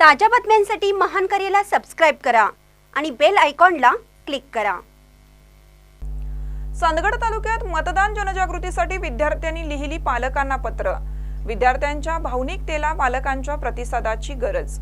ताज्या बातम्यांसाठी महान करेला सबस्क्राईब करा आणि बेल आयकॉनला क्लिक करा. चांदगड तालुक्यात मतदान जनजागृतीसाठी विद्यार्थ्यांनी लिहिली पालकांना पत्र. विद्यार्थ्यांच्या भावनिकतेला पालकांच्या प्रतिसादाची गरज.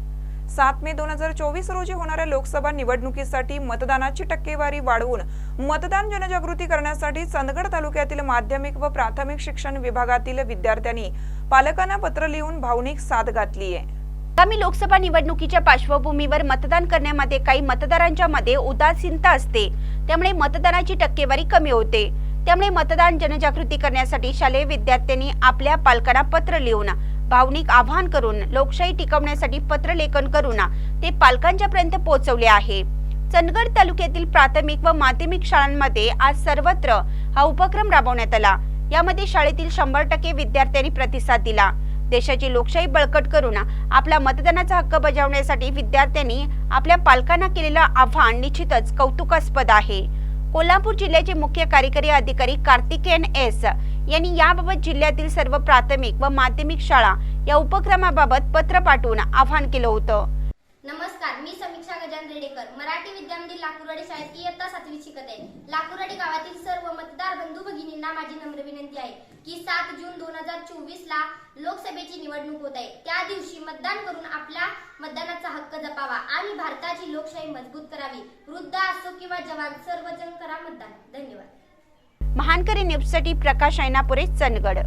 सात मे दोन हजार चोवीस रोजी होणाऱ्या लोकसभा निवडणुकीसाठी मतदानाची टक्केवारी वाढवून मतदान जनजागृती करण्यासाठी चंदगड तालुक्यातील माध्यमिक व प्राथमिक शिक्षण विभागातील विद्यार्थ्यांनी पालकांना पत्र लिहून भावनिक साथ घातली आहे आगामी लोकसभा निवडणुकीच्या पार्श्वभूमीवर मतदान करण्यामध्ये काही मतदारांच्या मध्ये उदासीनता असते. त्यामुळे मतदानाची टक्केवारी कमी होते. त्यामुळे मतदान जनजागृती करण्यासाठी शालेय विद्यार्थ्यांनी आपल्या पालकांना पत्र लिहून भावनिक आवाहन करून लोकशाही टिकवण्यासाठी पत्रलेखन करून ते पालकांच्या पर्यंत पोहोचवले आहे. चंदगड तालुक्यातील प्राथमिक व माध्यमिक शाळांमध्ये आज सर्वत्र हा उपक्रम राबवण्यात आला. यामध्ये शाळेतील शंभर टक्के विद्यार्थ्यांनी प्रतिसाद दिला. देशाची लोकशाही बळकट करून आपला मतदानाचा हक्क बजावण्यासाठी विद्यार्थ्यांनी आपल्या पालकांना केलेलं आव्हान निश्चितच कौतुकास्पद आहे. कोल्हापूर जिल्ह्याचे मुख्य कार्यकारी अधिकारी कार्तिकेयन एस यांनी याबाबत जिल्ह्यातील सर्व प्राथमिक व माध्यमिक शाळा या उपक्रमाबाबत पत्र पाठवून आवाहन केलं होतं. नमस्कार मी समीक्षा गजान रेडेकर मराठी विद्यामंदिर लाकूरवाडी शाळेत इयत्ता सातवी शिकत आहे. लाकूरवाडी गावातील सर्व मतदार बंधू भगिनींना माझी नम्र विनंती आहे की सात जून दोन हजार चोवीस ला लोकसभेची निवडणूक होत आहे. त्या दिवशी मतदान करून आपला मतदानाचा हक्क जपावा आणि भारताची लोकशाही मजबूत करावी. वृद्ध असो किंवा जवान सर्वजण करा मतदान. धन्यवाद. महानकरी न्यूजसाठी प्रकाश ऐनापुरे चंदगड.